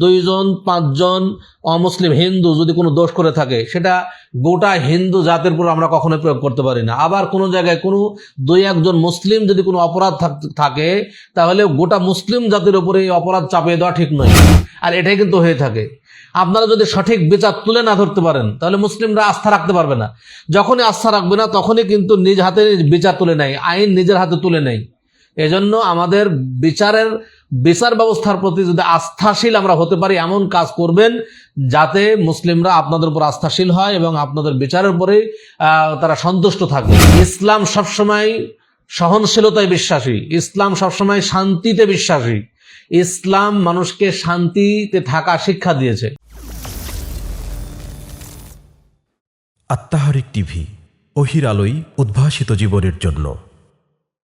দুইজন, পাঁচজন অমুসলিম হিন্দু যদি কোনো দোষ করে থাকে, সেটা গোটা হিন্দু জাতের উপর আমরা কখনো প্রয়োগ করতে পারি না। আবার কোনো জায়গায় কোনো দুই, একজন মুসলিম যদি কোনো অপরাধ থাক- তাহলে গোটা মুসলিম জাতির উপরে এই অপরাধ চাপিয়ে দেওয়া ঠিক নয়। আর এটাই কিন্তু হয়ে থাকে। আপনারা যদি সঠিক বিচার তুলে না ধরতে পারেন, তাহলে মুসলিমরা আস্থা রাখতে পারবে না। যখনই আস্থা রাখবে না, তখনই কিন্তু নিজ হাতে বিচার তুলে নেয়, আইন নিজের হাতে তুলে নেয়। এজন্য আমাদের বিচারের বিচার ব্যবস্থার প্রতি যদি আস্থাশীল আমরা হতে পারি, এমন কাজ করবেন যাতে মুসলিমরা আপনাদের উপর আস্থাশীল হয় এবং আপনাদের বিচারের উপরে তারা সন্তুষ্ট থাকবে ইসলাম সবসময় সহনশীলতায় বিশ্বাসী। ইসলাম সবসময় শান্তিতে বিশ্বাসী। ইসলাম মানুষকে শান্তিতে থাকা শিক্ষা দিয়েছে। আত্মাহারিক টিভি অহির আলোই উদ্ভাসিত জীবনের জন্য।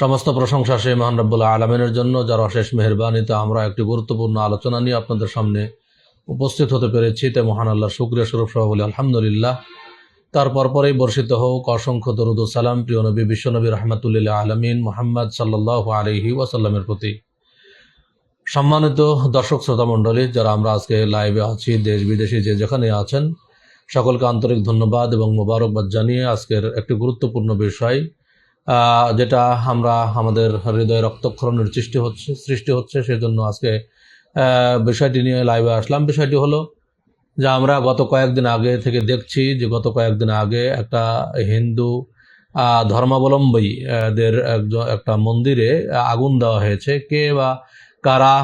সমস্ত প্রশংসা সেই মহান রব্বুল্লাহ আলমিনের জন্য, যার অশেষ মেহরবানিতে আমরা একটি গুরুত্বপূর্ণ আলোচনা নিয়ে আপনাদের সামনে উপস্থিত হতে পেরেছি। তে মহান আল্লাহ শুক্রিয়া স্বরূপ সহ আলহামদুলিল্লাহ। তারপর পরেই বর্ষিত হোক, অসংখ্য দরুদ সালাম, প্রিয় নবী, বিশ্বনবী রহমতুল্লাহ আলমিন মোহাম্মদ সাল্লাহ আলহি ওয়াসাল্লামের প্রতি। সম্মানিত দর্শক শ্রোতা মণ্ডলী, যারা আমরা আজকে লাইভে আছি, দেশ বিদেশে যে যেখানে আছেন, সকলকে আন্তরিক ধন্যবাদ এবং মোবারকবাদ জানিয়ে আজকের একটি গুরুত্বপূর্ণ বিষয় যেটা আমরা আমাদের হৃদয়ে রক্তক্ষরণের সৃষ্টি হচ্ছে সৃষ্টি হচ্ছে সেজন্য আজকে বিষয়টি নিয়ে লাইভে আসলাম। বিষয়টি হলো যে আমরা গত কয়েকদিন আগে থেকে দেখছি যে গত কয়েকদিন আগে একটা হিন্দু আহ, ধর্মাবলম্বী দের একজন একটা মন্দিরে আগুন দেওয়া হয়েছে। কে বা কারা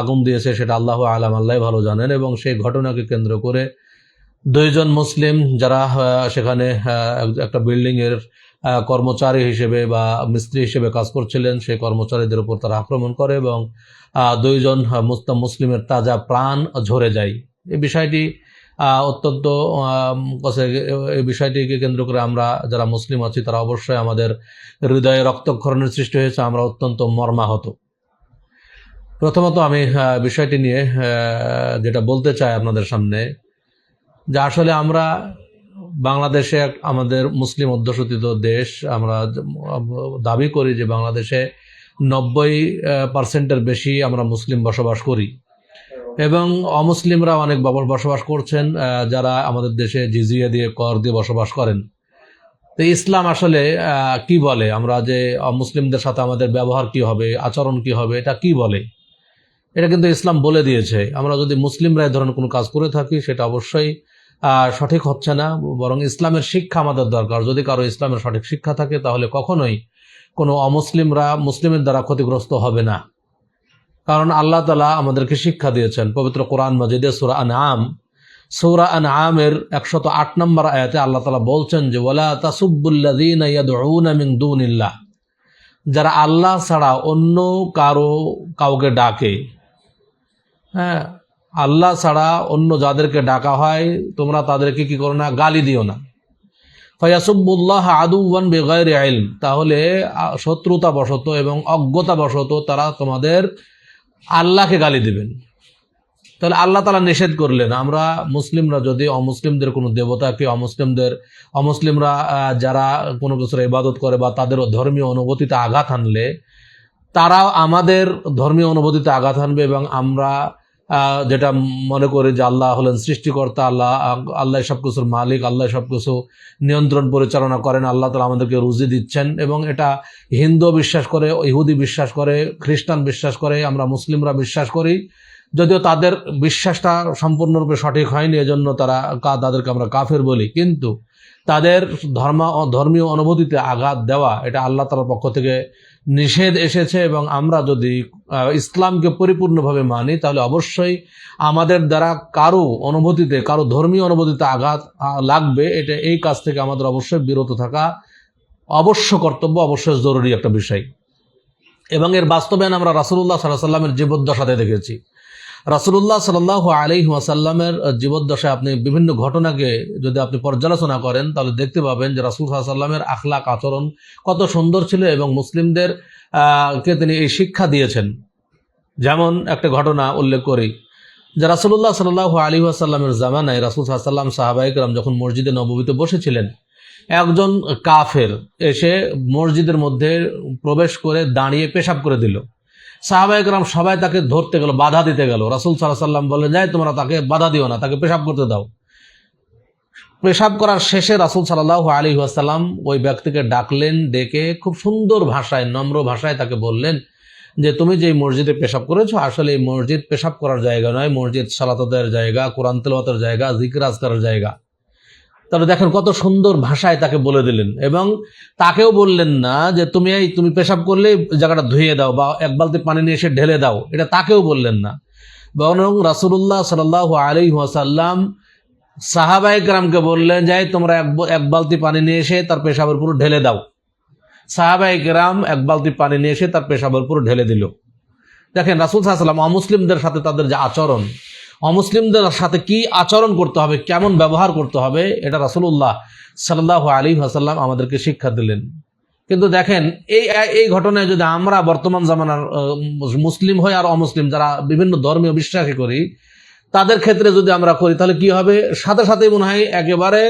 আগুন দিয়েছে সেটা আল্লাহ আলাম আল্লাহ ভালো জানেন এবং সেই ঘটনাকে কেন্দ্র করে দুইজন মুসলিম যারা সেখানে একটা বিল্ডিংয়ের কর্মচারী হিসেবে বা মিস্ত্রি হিসেবে কাজ করছিলেন সেই কর্মচারীদের উপর তারা আক্রমণ করে এবং দুইজন আহ, মুসলিম মুসলিমের তাজা প্রাণ ঝরে যায়। এই বিষয়টি অত্যন্ত এই বিষয়টিকে কেন্দ্র করে আমরা যারা মুসলিম আছি তারা অবশ্যই আমাদের হৃদয়ে রক্তক্ষরণের সৃষ্টি হয়েছে আমরা অত্যন্ত মর্মাহত। প্রথমত আমি বিষয়টি নিয়ে যেটা বলতে চাই আপনাদের সামনে যে আসলে আমরা বাংলাদেশে আমাদের মুসলিম অধ্যুষিত দেশ, আমরা দাবি করি যে বাংলাদেশে নব্বই পার্সেন্টের বেশি আমরা মুসলিম বসবাস করি। এবং অমুসলিমরা অনেক বসবাস করছেন যারা আমাদের দেশে জিজিয়া দিয়ে, কর দিয়ে বসবাস করেন। তো ইসলাম আসলে কি বলে? আমরা যে অমুসলিমদের সাথে আমাদের ব্যবহার কি হবে, আচরণ কি হবে, এটা কি বলে? এটা কিন্তু ইসলাম বলে দিয়েছে। আমরা যদি মুসলিমরা ধরনের কোনো কাজ করে থাকি, সেটা অবশ্যই সঠিক হচ্ছে না, বরং ইসলামের শিক্ষা আমাদের দরকার। যদি কারও ইসলামের সঠিক শিক্ষা থাকে, তাহলে কখনোই কোনো অমুসলিমরা মুসলিমের দ্বারা ক্ষতিগ্রস্ত হবে না। কারণ আল্লাহ তালা আমাদেরকে শিক্ষা দিয়েছেন, পবিত্র কোরআন মজিদে সুরা আন আম সৌরা আন আমের একশত আট নম্বর আয়াতে আল্লাহ তালা বলছেন যে ওলা দুনিল্লাহ। যারা আল্লাহ ছাড়া অন্য কারও, কাউকে ডাকে হ্যাঁ আল্লাহ ছাড়া অন্য যাদেরকে ডাকা হয়, তোমরা তাদেরকে কি করো না? গালি দিও না। ফয়াসুবুল্লাহ আদুওয়ান বেগয়ের আইল তাহলে শত্রুতা বশত এবং অজ্ঞতা বশত তারা তোমাদের আল্লাহকে গালি দেবেন। তাহলে আল্লাহ তালা নিষেধ করলেন, আমরা মুসলিমরা যদি অমুসলিমদের কোনো দেবতাকে অমুসলিমদের, অমুসলিমরা যারা কোনো কিছুর ইবাদত করে বা তাদের ধর্মীয় অনুভূতিতে আঘাত আনলে, তারা আমাদের ধর্মীয় অনুভূতিতে আঘাত আনবে এবং আমরা যেটা মনে করি যে আল্লাহ হলেন সৃষ্টিকর্তা, আল্লাহ আল্লাহ সব কিছুর মালিক, আল্লাহ সব কিছু নিয়ন্ত্রণ পরিচালনা করেন, আল্লাহ তালা আমাদেরকে রুজি দিচ্ছেন। এবং এটা হিন্দু বিশ্বাস করে, ইহুদি বিশ্বাস করে, খ্রিস্টান বিশ্বাস করে, আমরা মুসলিমরা বিশ্বাস করি। যদিও তাদের বিশ্বাসটা সম্পূর্ণরূপে সঠিক হয়নি, এজন্য তারা কা- তাদেরকে আমরা কাফের বলি। কিন্তু তাদের ধর্ম, ধর্মীয় অনুভূতিতে আঘাত দেওয়া, এটা আল্লাহ তালার পক্ষ থেকে নিষেধ এসেছে এবং আমরা যদি ইসলামকে পরিপূর্ণভাবে মানি, তাহলে অবশ্যই আমাদের দ্বারা কারও অনুভূতিতে, কারও ধর্মীয় অনুভূতিতে আঘাত লাগবে। এটা এই কাজ থেকে আমাদের অবশ্যই বিরত থাকা অবশ্য কর্তব্য অবশ্যই জরুরি একটা বিষয়। এবং এর বাস্তবায়ন আমরা রাসুল্লাহ সাল্লাহ সাল্লামের জীবদ্দশাতে দেখেছি। রাসুল্লাহ সাল্লাহ আলী ওয়াসাল্লামের জীবদ্দশায় আপনি বিভিন্ন ঘটনাকে যদি আপনি পর্যালোচনা করেন, তাহলে দেখতে পাবেন যে রাসুল সাল্লামের আখলাক আচরণ কত সুন্দর ছিল এবং মুসলিমদের কে তিনি এই শিক্ষা দিয়েছেন। যেমন একটা ঘটনা উল্লেখ করি, যে রাসুল্লাহ সাল্লাহ আলী আসাল্লামের জামানায় রাসুল সাল্লাম সাহাবাইকরাম যখন মসজিদে নববীতে বসেছিলেন, একজন কাফের এসে মসজিদের মধ্যে প্রবেশ করে দাঁড়িয়ে পেশাব করে দিল। সাহাবাইকরাম সবাই তাকে ধরতে গেল, বাধা দিতে গেল। রাসুল সাল্লাহ সাল্লাম বললেন, যাই তোমরা তাকে বাধা দিও না, তাকে পেশাব করতে দাও। পেশাব করার শেষে রাসুল সাল্লাহ আলী আসাল্লাম ওই ব্যক্তিকে ডাকলেন, ডেকে খুব সুন্দর ভাষায়, নম্র ভাষায় তাকে বললেন যে, তুমি যে মসজিদে পেশাব করেছ, আসলে এই মসজিদ পেশাব করার জায়গা নয়। মসজিদ সালাতের জায়গা, কোরআন তেলাওয়াতের জায়গা, জিকির আজকারের জায়গা। তাহলে দেখেন কত সুন্দর ভাষায় তাকে বলে দিলেন। এবং তাকেও বললেন না যে তুমি এই তুমি পেশাব করলে জায়গাটা ধুয়ে দাও বা এক বালতি পানি নিয়ে এসে ঢেলে দাও। এটা তাকেও বললেন না। বরং রাসুল্লাহ সাল্লাহ আলী ওয়াসাল্লাম সাহাবাইক রামকে বললেন, যাই তোমরা এক এক বালতি পানি নিয়ে এসে তার পেশাবের পুরো ঢেলে দাও। সাহাবাইক রাম এক বালতি পানি নিয়ে এসে তার পেশাবের পুরো ঢেলে দিল। দেখেন রাসুল সাহাশাল্লাম অমুসলিমদের সাথে তাদের যে আচরণ অমুসলিমদের সাথে কি আচরণ করতে হবে, কেমন ব্যবহার করতে হবে, এটা রাসুল্লাহ সাল্লাহ আলী হাসাল্লাম আমাদেরকে শিক্ষা দিলেন। কিন্তু দেখেন, এই এই ঘটনায় যদি আমরা বর্তমান জামানার মুসলিম হই আর অমুসলিম, যারা বিভিন্ন ধর্মীয় বিশ্বাসী করি, তাদের ক্ষেত্রে যদি আমরা করি, তাহলে কি হবে? সাথে সাথেই মনে হয় একেবারে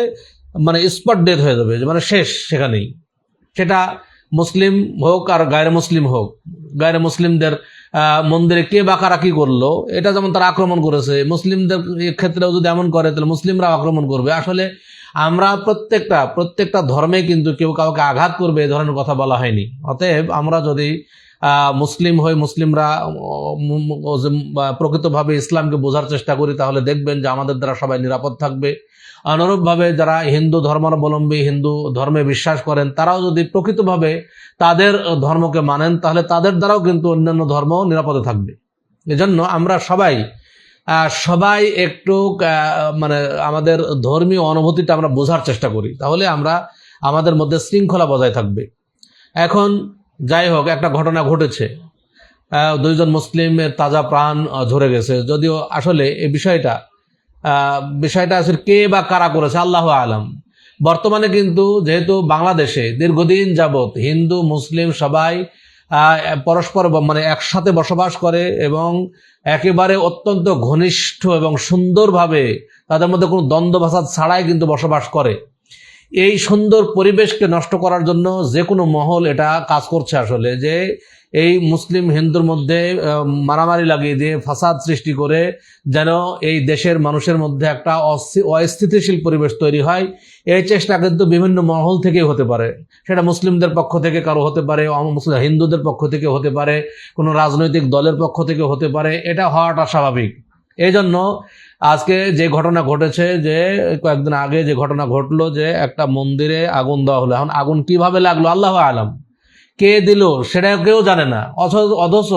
মানে স্পট ডেথ হয়ে যাবে মানে শেষ সেখানেই। সেটা মুসলিম হোক আর গায়ের মুসলিম হোক, গায়ের মুসলিমদের মন্দিরে কে বা কারা কি করল? এটা যেমন তারা আক্রমণ করেছে, মুসলিমদের ক্ষেত্রেও যদি এমন করে, তাহলে মুসলিমরা আক্রমণ করবে। আসলে আমরা প্রত্যেকটা প্রত্যেকটা ধর্মে কিন্তু কেউ কাউকে আঘাত করবে, এ ধরনের কথা বলা হয়নি। অতএব আমরা যদি মুসলিম হয়ে মুসলিমরা প্রকৃতভাবে ইসলামকে বোঝার চেষ্টা করি, তাহলে দেখবেন যে আমাদের দ্বারা সবাই নিরাপদ থাকবে। অনুরূপভাবে যারা হিন্দু ধর্মাবলম্বী, হিন্দু ধর্মে বিশ্বাস করেন, তারাও যদি প্রকৃতভাবে তাদের ধর্মকে মানেন, তাহলে তাদের দ্বারাও কিন্তু অন্যান্য ধর্ম নিরাপদে থাকবে। এজন্য আমরা সবাই সবাই একটু মানে আমাদের ধর্মীয় অনুভূতিটা আমরা বোঝার চেষ্টা করি, তাহলে আমরা আমাদের মধ্যে শৃঙ্খলা বজায় থাকবে। এখন যাই হোক, একটা ঘটনা ঘটেছে। দুইজন মুসলিমের তাজা প্রাণ ঝরে গেছে। যদিও আসলে এই বিষয়টা বিষয়টা আসলে কে বা কারা করেছে, আল্লাহ আলম। বর্তমানে কিন্তু যেহেতু বাংলাদেশে দীর্ঘদিন যাবৎ হিন্দু, মুসলিম সবাই পরস্পর মানে একসাথে বসবাস করে এবং একেবারে অত্যন্ত ঘনিষ্ঠ এবং সুন্দরভাবে তাদের মধ্যে কোনো দ্বন্দ্ব ভাষা ছাড়াই কিন্তু বসবাস করে। এই সুন্দর পরিবেশকে নষ্ট করার জন্য যে কোনো মহল এটা কাজ করছে আসলে, যে এই মুসলিম হিন্দুর মধ্যে মারামারি লাগিয়ে দিয়ে ফাসাদ সৃষ্টি করে যেন এই দেশের মানুষের মধ্যে একটা অস্থি- অস্থিতিশীল পরিবেশ তৈরি হয়। এই চেষ্টা কিন্তু বিভিন্ন মহল থেকেই হতে পারে। সেটা মুসলিমদের পক্ষ থেকে কারও হতে পারে হিন্দুদের পক্ষ থেকে হতে পারে, কোনো রাজনৈতিক দলের পক্ষ থেকে হতে পারে, এটা হওয়াটা স্বাভাবিক। এই জন্য আজকে যে ঘটনা ঘটেছে, যে কয়েকদিন আগে যে ঘটনা ঘটলো, যে একটা মন্দিরে আগুন দেওয়া হলো। এখন আগুন কীভাবে লাগল? আল্লাহ আলাম। কে দিল সেটা কেউ জানে না। অথচ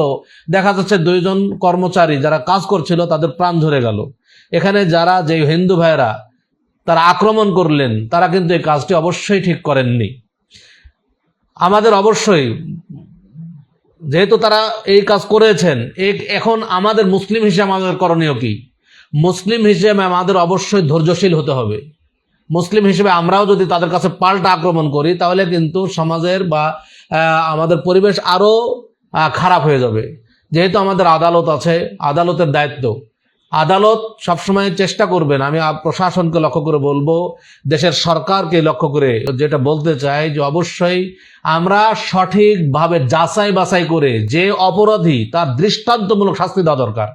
দেখা যাচ্ছে দুইজন কর্মচারী যারা কাজ করছিল, তাদের প্রাণ ধরে গেল। এখানে যারা যে হিন্দু ভাইয়েরা তারা আক্রমণ করলেন, তারা কিন্তু এই কাজটি অবশ্যই ঠিক করেননি। আমাদের অবশ্যই, যেহেতু তারা এই কাজ করেছেন এখন আমাদের মুসলিম হিসেবে আমাদের করণীয় কি? মুসলিম হিসেবে আমাদের অবশ্যই ধৈর্যশীল হতে হবে। মুসলিম হিসেবে আমরাও যদি তাদের কাছে পাল্টা আক্রমণ করি, তাহলে কিন্তু সমাজের বা আমাদের পরিবেশ আরও খারাপ হয়ে যাবে। যেহেতু আমাদের আদালত আছে, আদালতের দায়িত্ব। আদালত সবসময় চেষ্টা করবেন, আমি প্রশাসনকে লক্ষ্য করে বলব, দেশের সরকারকে লক্ষ্য করে যেটা বলতে চাই যে অবশ্যই আমরা সঠিকভাবে যাচাই বাছাই করে যে অপরাধী তার দৃষ্টান্তমূলক শাস্তি দেওয়া দরকার।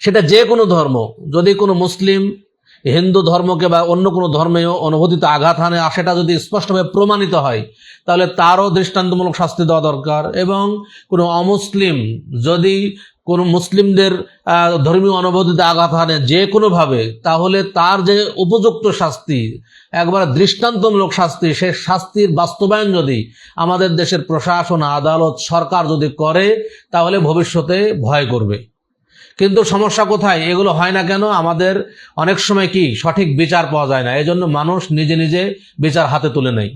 সেটা যে কোনো ধর্ম, যদি কোনো মুসলিম, হিন্দু ধর্মকে বা অন্য কোনো ধর্মেও অনুভূতিতে আঘাত হানে সেটা যদি স্পষ্টভাবে প্রমাণিত হয়, তাহলে তারও দৃষ্টান্তমূলক শাস্তি দেওয়া দরকার। এবং কোনো অমুসলিম যদি কোনো মুসলিমদের ধর্মীয় অনুভূতিতে আঘাত হানে যে কোনোভাবে, তাহলে তার যে উপযুক্ত শাস্তি, একবারে দৃষ্টান্তমূলক শাস্তি, সে শাস্তির বাস্তবায়ন যদি আমাদের দেশের প্রশাসন, আদালত, সরকার যদি করে, তাহলে ভবিষ্যতে ভয় করবে। কিন্তু সমস্যা কোথায়? এগুলো হয় না কেন? আমাদের অনেক সময় কি? সঠিক বিচার পাওয়া যায় না। এই জন্য মানুষ নিজে নিজে বিচার হাতে তুলে নেয়।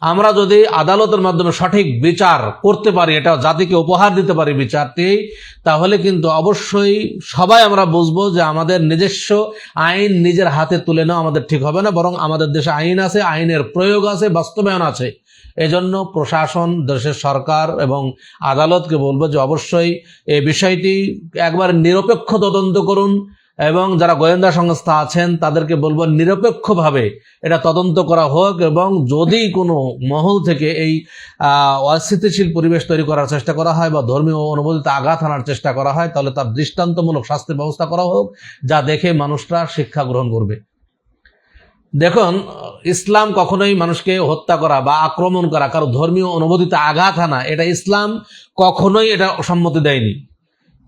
আমরা যদি আদালতের মাধ্যমে সঠিক বিচার করতে পারি, এটা জাতিকে উপহার দিতে পারি বিচারটি, তাহলে কিন্তু অবশ্যই সবাই আমরা বুঝব যে আমাদের নিজস্ব আইন নিজের হাতে তুলে নেওয়া আমাদের ঠিক হবে না, বরং আমাদের দেশে আইন আছে, আইনের প্রয়োগ আছে, বাস্তবায়ন আছে। এজন্য প্রশাসন, দেশের সরকার এবং আদালতকে বলব যে অবশ্যই এই বিষয়টি একবার নিরপেক্ষ তদন্ত করুন এবং যারা গোয়েন্দা সংস্থা আছেন তাদেরকে বলব নিরপেক্ষভাবে এটা তদন্ত করা হোক এবং যদি কোনো মহল থেকে এই অস্থিতিশীল পরিবেশ তৈরি করার চেষ্টা করা হয় বা ধর্মীয় অনুভূতিতে আঘাত আনার চেষ্টা করা হয় তাহলে তার দৃষ্টান্তমূলক শাস্তির ব্যবস্থা করা হোক যা দেখে মানুষরা শিক্ষা গ্রহণ করবে। দেখুন, ইসলাম কখনোই মানুষকে হত্যা করা বা আক্রমণ করা, কারও ধর্মীয় অনুভূতিতে আঘাত আনা এটা ইসলাম কখনোই এটা সম্মতি দেয়নি।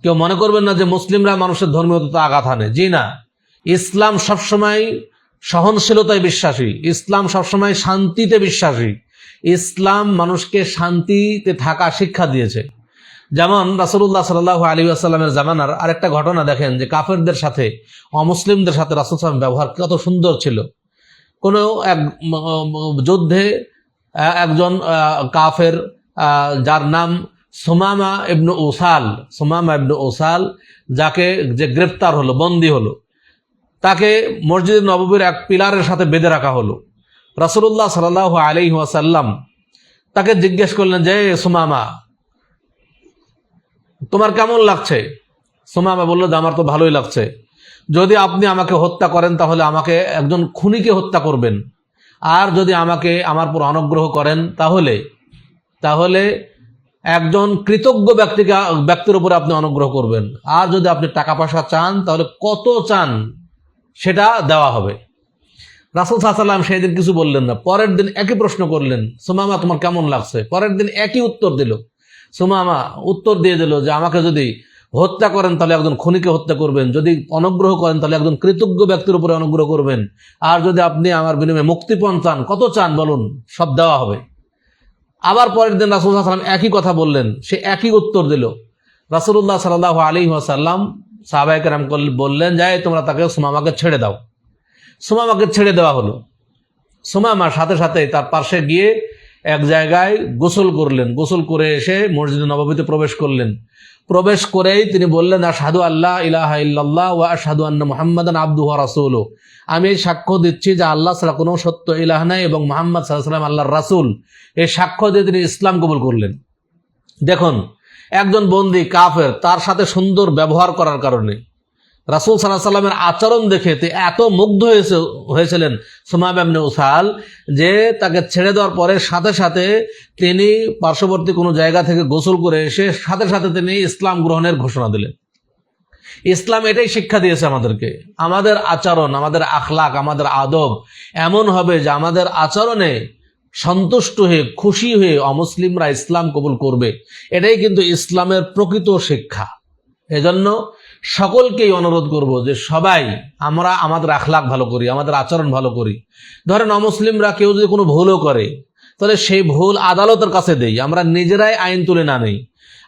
কেউ মনে করবেন না যে মুসলিমরা মানুষের ধর্মীয়তাতে আঘাত আনে জি না। ইসলাম সবসময় সহনশীলতায় বিশ্বাসী। ইসলাম সবসময় শান্তিতে বিশ্বাসী। ইসলাম মানুষকে শান্তিতে থাকা শিক্ষা দিয়েছে। যেমন রাসুল্লাহ সাল্লাহ আলী আসাল্লামের জামানার আরেকটা ঘটনা দেখেন যে কাফেরদের সাথে অমুসলিমদের সাথে রাসুল সালাম ব্যবহার কত সুন্দর ছিল। কোনো এক যুদ্ধে একজন কাফের যার নাম সোমামা ইবনু ওসাল সোমামা ইবনু ওসাল যাকে যে গ্রেপ্তার হলো, বন্দী হলো, তাকে মসজিদ নববীর এক পিলারের সাথে বেঁধে রাখা হলো। রাসুল্লাহ সাল্লাহ আলি ওয়াসাল্লাম তাকে জিজ্ঞেস করলেন, যে সোমামা, তোমার কেমন লাগছে? সোমামা বলল, যে আমার তো ভালোই লাগছে। যদি আপনি আমাকে হত্যা করেন, তাহলে আমাকে একজন খুনিকে হত্যা করবেন। আর যদি আমাকে আমার পর অনুগ্রহ করেন, তাহলে তাহলে একজন কৃতজ্ঞ ব্যক্তিকে, ব্যক্তির উপরে আপনি অনুগ্রহ করবেন। আর যদি আপনি টাকা পয়সা চান, তাহলে কত চান সেটা দেওয়া হবে। রাসুল সাল্লাম সেই দিন কিছু বললেন না। পরের দিন একই প্রশ্ন করলেন, সুমামা, তোমার কেমন লাগছে? পরের দিন একই উত্তর দিল। সুমামা উত্তর দিয়ে দিল যে, আমাকে যদি হত্যা করেন, তাহলে একজন খনিকে হত্যা করবেন। যদি অনুগ্রহ করেন, তাহলে একজন কৃতজ্ঞ ব্যক্তির উপরে অনুগ্রহ করবেন। আর যদি আপনি আমার বিনিময়ে মুক্তিপণ চান, কত চান বলুন? সব দেওয়া হবে। আবার পরের দিন রাসুল সাল্লাম একই কথা বললেন, সে একই উত্তর দিল। রাসুল্লাহ সাল্লাহ আলী ওয়াসাল্লাম সাহাবাহিক রাম বললেন, যাই, তোমরা তাকে সুমামাকে ছেড়ে দাও। সুমামাকে ছেড়ে দেওয়া হলো। সুমামার সাথে সাথে তার পাশে গিয়ে এক জায়গায় গোসল করলেন। গোসল করে এসে মসজিদ নবাবিতে প্রবেশ করলেন। প্রবেশ করেই তিনি বললেন, আশহাদু আল্লাহ ইলাহা ইল্লাল্লাহ ওয়া আশহাদু আন্না মুহাম্মাদান আবদুহু ওয়া রাসূলুহু। আমি এই সাক্ষ্য দিচ্ছি যে আল্লাহ ছাড়া কোনো সত্য ইলাহ নাই এবং মোহাম্মদ ওয়াসাল্লাম আল্লাহর রাসূল। এই সাক্ষ্য দিয়ে তিনি ইসলাম কবুল করলেন। দেখুন, একজন বন্দী কাফের তার সাথে সুন্দর ব্যবহার করার কারণে রাসুল সাল্লাহ সাল্লামের আচরণ দেখে তে এত মুগ্ধ হয়েছে, হয়েছিলেন সুমাব এমনি উসাল যে তাকে ছেড়ে দেওয়ার পরে সাথে সাথে তিনি পার্শ্ববর্তী কোনো জায়গা থেকে গোসল করে এসে সাথে সাথে তিনি ইসলাম গ্রহণের ঘোষণা দিলেন। ইসলাম এটাই শিক্ষা দিয়েছে আমাদেরকে। আমাদের আচরণ, আমাদের আখলাক, আমাদের আদব এমন হবে যে আমাদের আচরণে সন্তুষ্ট হয়ে, খুশি হয়ে অমুসলিমরা ইসলাম কবুল করবে। এটাই কিন্তু ইসলামের প্রকৃত শিক্ষা। এজন্য সকলকেই অনুরোধ করব যে সবাই আমরা আমাদের আখলাক ভালো করি, আমাদের আচরণ ভালো করি। ধরেন অমুসলিমরা কেউ যদি কোনো ভুলও করে, তাহলে সেই ভুল আদালতের কাছে দেই। আমরা নিজেরাই আইন তুলে না নেই।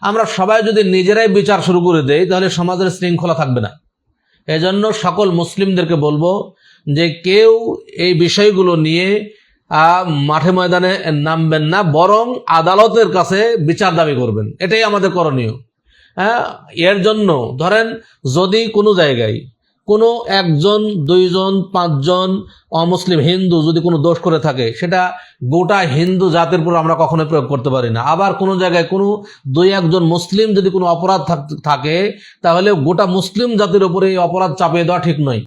আমরা সবাই যদি নিজেরাই বিচার শুরু করে দেই, তাহলে সমাজের শৃঙ্খলা থাকবে না। এজন্য সকল মুসলিমদেরকে বলব যে কেউ এই বিষয়গুলো নিয়ে মাঠে ময়দানে নামবেন না, বরং আদালতের কাছে বিচার দাবি করবেন। এটাই আমাদের করণীয়। হ্যাঁ এর জন্য, ধরেন যদি কোনো জায়গায় কোনো একজন, দুইজন, পাঁচজন অমুসলিম, হিন্দু যদি কোনো দোষ করে থাকে, সেটা গোটা হিন্দু জাতির উপর আমরা কখনোই প্রয়োগ করতে পারি না। আবার কোনো জায়গায় কোনো দুই, একজন মুসলিম যদি কোনো অপরাধ থাক- তাহলে গোটা মুসলিম জাতির উপরে এই অপরাধ চাপিয়ে দেওয়া ঠিক নয়।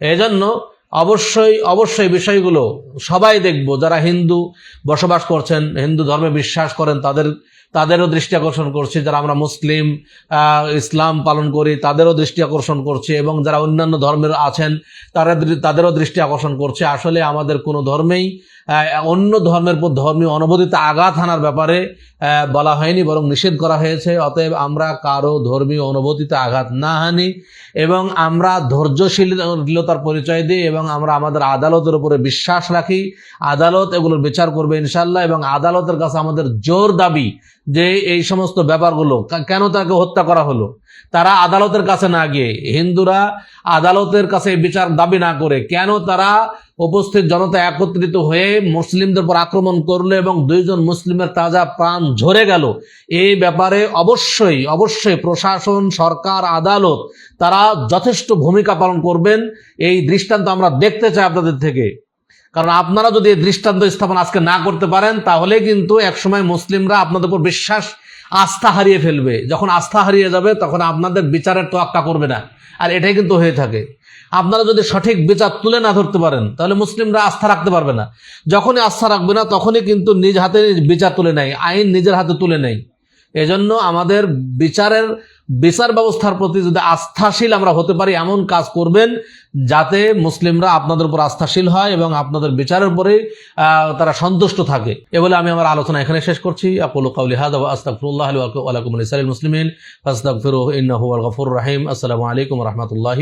এজন্য অবশ্যই অবশ্যই বিষয়গুলো সবাই দেখব, যারা হিন্দু বসবাস করছেন, হিন্দু ধর্মে বিশ্বাস করেন, তাদের তাদেরও দৃষ্টি আকর্ষণ করছি, যারা আমরা মুসলিম ইসলাম পালন করি, তাদেরও দৃষ্টি আকর্ষণ করছি এবং যারা অন্যান্য ধর্মের আছেন, তারা তাদেরও দৃষ্টি আকর্ষণ করছে। আসলে আমাদের কোনো ধর্মেই অন্য ধর্মের উপর ধর্মীয় অনুভূতিতে আঘাত হানার ব্যাপারে বলা হয়নি, বরং নিষেধ করা হয়েছে। অতএব আমরা কারও ধর্মীয় অনুভূতিতে আঘাত না হানি এবং আমরা ধৈর্যশীলতার পরিচয় দিই এবং আমরা আমাদের আদালতের উপরে বিশ্বাস রাখি। আদালত এগুলোর বিচার করবে ইনশাল্লাহ এবং আদালতের কাছে আমাদের জোর দাবি যে এই সমস্ত ব্যাপারগুলো কেন তাকে হত্যা করা হলো? তারা আদালতের কাছে না গিয়ে, হিন্দুরা আদালতের কাছে বিচার দাবি না করে, কেন তারা উপস্থিত জনতা একত্রিত হয়ে মুসলিমদের উপর আক্রমণ করল এবং দুইজন মুসলিমের তাজা প্রাণ ঝরে গেল? এই ব্যাপারে অবশ্যই অবশ্যই প্রশাসন, সরকার, আদালত তারা যথেষ্ট ভূমিকা পালন করবেন। এই দৃষ্টান্ত আমরা দেখতে চাই আপনাদের থেকে। কারণ আপনারা যদি এই দৃষ্টান্ত স্থাপন আজকে না করতে পারেন, তাহলে কিন্তু একসময় মুসলিমরা আপনাদের উপর বিশ্বাস, আস্থা হারিয়ে ফেলবে। যখন আস্থা হারিয়ে যাবে, তখন আপনাদের বিচারের তোয়াক্কা করবে না। আর এটাই কিন্তু হয়ে থাকে। আপনারা যদি সঠিক বিচার তুলে না ধরতে পারেন, তাহলে মুসলিমরা আস্থা রাখতে পারবে না। যখনই আস্থা রাখবে না, তখনই কিন্তু নিজ হাতে বিচার তুলে নেয়, আইন নিজের হাতে তুলে নেয়। এজন্য আমাদের বিচারের বিচার ব্যবস্থার প্রতি যদি আস্থাশীল আমরা হতে পারি, এমন কাজ করবেন যাতে মুসলিমরা আপনাদের উপর আস্থাশীল হয় এবং আপনাদের বিচারের উপরে তারা সন্তুষ্ট থাকে। এ বলে আমি আমার আলোচনা এখানে শেষ করছি। আকুল কাউলি আসসালামু আলাইকুম রহমতুল্লাহ